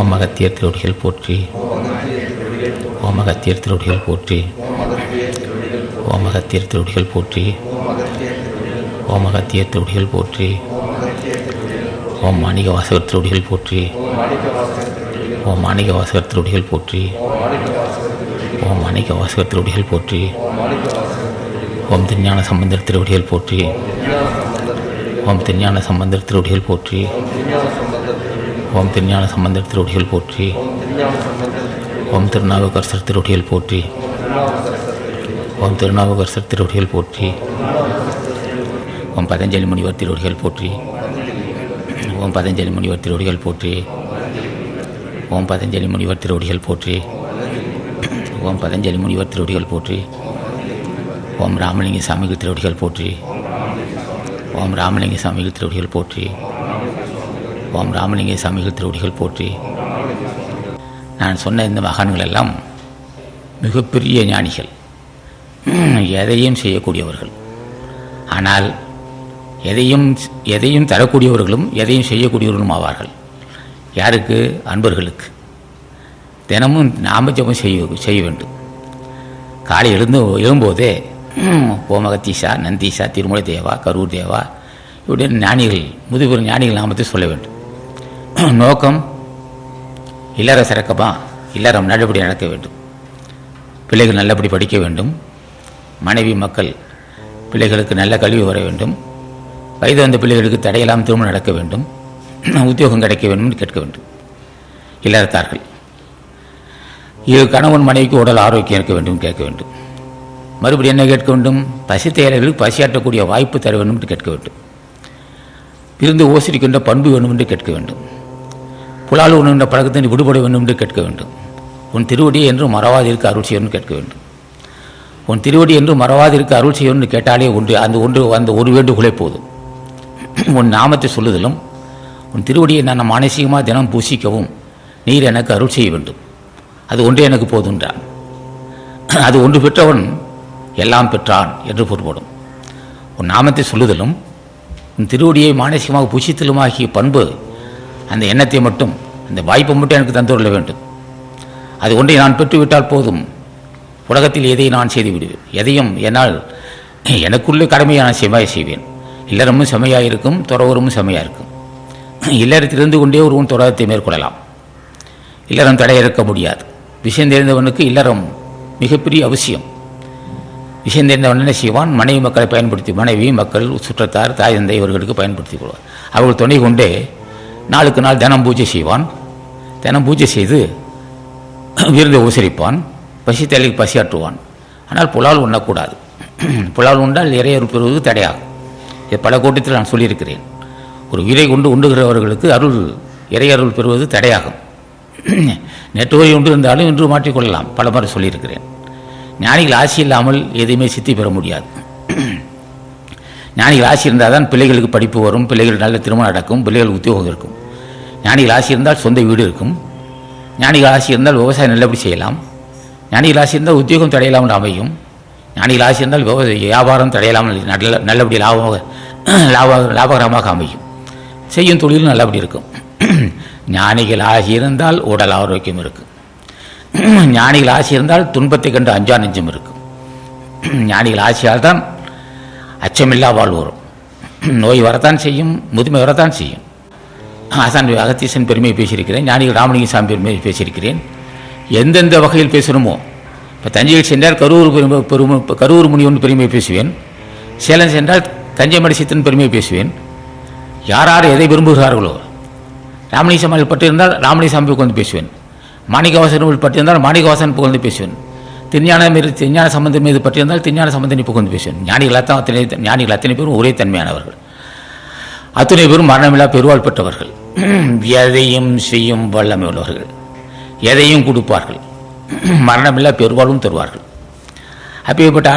ஓம் அகத்தியர் திருவடிகள் போற்றி. ஓம் அகத்தியர் திருவடிகள் போற்றி. ஓம் அகத்தியர் திருவடிகள் போற்றி. ஓம் அகத்தியர் திருவடிகள் போற்றி. ஓம் மாணிக வாசகர் திருவடிகள் போற்றி. ஓம் மாணிக வாசகர் திருவடிகள் போற்றி. ஓம் மாணிக வாசகர் திருவடிகள் போற்றி. ஓம் திருஞான சம்பந்தர் திருவடிகள் போற்றி. ஓம் திருஞான சம்பந்தர் திருவடிகள் போற்றி. ஓம் திருஞான சம்பந்தர் திருவடிகள் போற்றி. ஓம் திருநாவுக்கரசர் திருவடிகள் போற்றி. ஓம் திருநாவுக்கரசர் திருவடிகள் போற்றி. ஓம் பதஞ்சலி முனிவர் திருவடிகள் போற்றி. ஓம் பதஞ்சலி முனிவர் திருவடிகள் போற்றி. ஓம் பதஞ்சலி முனிவர் திருவடிகள் போற்றி. ஓம் பதஞ்சலி முனிவர் திருவடிகள் போற்றி. ஓம் ராமலிங்க சாமிகள் திருவடிகள் போற்றி. ஓம் ராமலிங்க சாமிகள் திருவடிகள் போற்றி. ஓம் ராமலிங்க சாமிகள் திருவடிகள் போற்றி. நான் சொன்ன இந்த மகான்கள் எல்லாம் மிகப்பெரிய ஞானிகள். எதையும் செய்யக்கூடியவர்கள். ஆனால் எதையும் எதையும் தரக்கூடியவர்களும் எதையும் செய்யக்கூடியவர்களும் ஆவார்கள். யாருக்கு? அன்பர்களுக்கு. தினமும் நாம ஜபம் செய்ய செய்ய வேண்டும். காலை எழுந்து எழும்போதே ஓமகத்தீஷா நந்தீஷா திருமலை தேவா கரூர் தேவா இப்படி ஞானிகள் முதுபெரும் ஞானிகள் நாமத்தை சொல்ல வேண்டும். நோக்கம் இல்லற சிறக்கமா இல்லறம் நல்லபடி நடக்க வேண்டும். பிள்ளைகள் நல்லபடி படிக்க வேண்டும். மனைவி மக்கள் பிள்ளைகளுக்கு நல்ல கல்வி வர வேண்டும். வயது வந்த பிள்ளைகளுக்கு தடையில்லாமல் திருமணம் நடக்க வேண்டும். உத்தியோகம் கிடைக்க வேண்டும் என்று கேட்க வேண்டும். இல்லறத்தார்கள் இது கணவன் மனைவிக்கு உடல் ஆரோக்கியம் இருக்க வேண்டும் கேட்க வேண்டும். மறுபடியும் என்ன கேட்க வேண்டும்? பசி தேவைகளுக்கு பசியாற்றக்கூடிய வாய்ப்பு தர வேண்டும் என்று கேட்க வேண்டும். இருந்து ஓசிரிக்கின்ற பண்பு வேண்டும் என்று கேட்க வேண்டும். புலால் உண்ணுகின்ற பழக்கத்தை விடுபட வேண்டும் என்று கேட்க வேண்டும். உன் திருவடி என்று மறவாதிருக்கு அருள் செய்யணும்னு கேட்க வேண்டும். உன் திருவடி என்று மறவாதிருக்கு அருள் செய்யணும்னு கேட்டாலே ஒன்று அந்த ஒன்று அந்த ஒரு வேண்டுகோளே போதும். உன் நாமத்தை சொல்லுதலும் உன் திருவடியை நான் மானசீகமாக தினம் பூசிக்கவும் நீர் எனக்கு அருள் செய்ய வேண்டும். அது ஒன்றே எனக்கு போதுன்றான். அது ஒன்று பெற்றவன் எல்லாம் பெற்றான் என்று பொருள்படும். உன் நாமத்தை சொல்லுதலும் உன் திருவடியை மானசீகமாக பூசித்தலுமாகிய பண்பு அந்த எண்ணத்தை மட்டும் இந்த வாய்ப்பை மட்டும் எனக்கு தந்துள்ள வேண்டும். அது ஒன்றை நான் பெற்றுவிட்டால் போதும். உலகத்தில் எதை நான் செய்து விடுவேன் எதையும் என்னால் எனக்குள்ளே கடமையை நான் செம்மையாக செய்வேன். இல்லறமும் செம்மையாக இருக்கும் துறவரமும் செம்மையாக இருக்கும். இல்லறத்திலிருந்து கொண்டே ஒருவன் துறவத்தை மேற்கொள்ளலாம். இல்லறம் தடை இருக்க முடியாது. விஷயம் தெரிந்தவனுக்கு இல்லறம் மிகப்பெரிய அவசியம். விஷயம் தெரிந்தவன் என்ன செய்வான்? மனைவி மக்களை பயன்படுத்தி மனைவி மக்கள் சுற்றத்தார் தாய் தந்தை இவர்களுக்கு பயன்படுத்திக் கொள்வார். அவர்கள் துணை கொண்டே நாளுக்கு நாள் தினம் பூஜை செய்வான். தினம் பூஜை செய்து விருந்தை உசரிப்பான் பசி தலைக்கு பசியாற்றுவான். ஆனால் புலால் உண்ணக்கூடாது. புலால் உண்டால் இறையருள் பெறுவது தடையாகும். இது பல கூட்டத்தில் நான் சொல்லியிருக்கிறேன். ஒரு உயிரை கொண்டு உண்டுகிறவர்களுக்கு அருள் இறையருள் பெறுவது தடையாகும். நேற்று வரை உண்டு இருந்தாலும் இன்று மாற்றிக்கொள்ளலாம் பல முறை சொல்லியிருக்கிறேன். ஞானிகள் ஆசி இல்லாமல் எதையுமே சித்தி பெற முடியாது. ஞானிகள் ஆசி இருந்தால் தான் பிள்ளைகளுக்கு படிப்பு வரும் பிள்ளைகள் நல்ல திருமணம் நடக்கும் பிள்ளைகள் உத்தியோகம் இருக்கும். ஞானிகள் ஆசி இருந்தால் சொந்த வீடு இருக்கும். ஞானிகள் ஆசி இருந்தால் விவசாயம் நல்லபடி செய்யலாம். ஞானிகள் ஆசி இருந்தால் உத்தியோகம் தடையில்லாமல் அமையும். ஞானிகள் ஆசி இருந்தால் வியாபாரம் தடையில்லாமல் நல்ல நல்லபடி லாபமாக லாப லாபகரமாக அமையும். செய்யும் தொழிலும் நல்லபடி இருக்கும். ஞானிகள் ஆசி இருந்தால் உடல் ஆரோக்கியம் இருக்கும். ஞானிகள் ஆசி இருந்தால் துன்பத்தை கண்டு அஞ்சா நெஞ்சம் இருக்கும். ஞானிகள் ஆசியால் தான் அச்சமில்லா வாழ்வு வரும் நோய் வரத்தான் செய்யும் முதுமை வரத்தான் செய்யும். ஆசான் அகத்தீசன் பெருமையை பேசியிருக்கிறேன் ஞானிகள் ராமலிங்க சாமி பெருமையை பேசியிருக்கிறேன். எந்தெந்த வகையில் பேசணுமோ இப்போ தஞ்சையில் சென்றால் கரூர் பெருமை பெருமை கரூர் முனிவன் பெருமையை பேசுவேன். சேலம் சென்றால் தஞ்சை மடிசித்தன் பெருமையை பேசுவேன். யார் யார் எதை விரும்புகிறார்களோ ராமலிங்க சாமிகள் பட்டிருந்தால் ராமலிங்க சாமி புகழ்ந்து பேசுவேன். மாணிக்கவாசன் பட்டிருந்தால் மாணிக்கவாசன் புகழ்ந்து பேசுவேன். திருஞான மீது திருஞான சம்பந்தம் மீது பட்டிருந்தால் திருஞான சம்பந்தனை புகழ்ந்து பேசுவேன். ஞானிகள் அத்தனை ஞானிகள் அத்தனை பேரும் ஒரே தன்மையானவர்கள். அத்தனை பேரும் மரணமில்லா பெருவாள் பெற்றவர்கள். எதையும் செய்யும் வல்லமை உள்ளவர்கள். எதையும் கொடுப்பார்கள். மரணமில்லா பெருவாளும் தருவார்கள். அப்பேற்பட்ட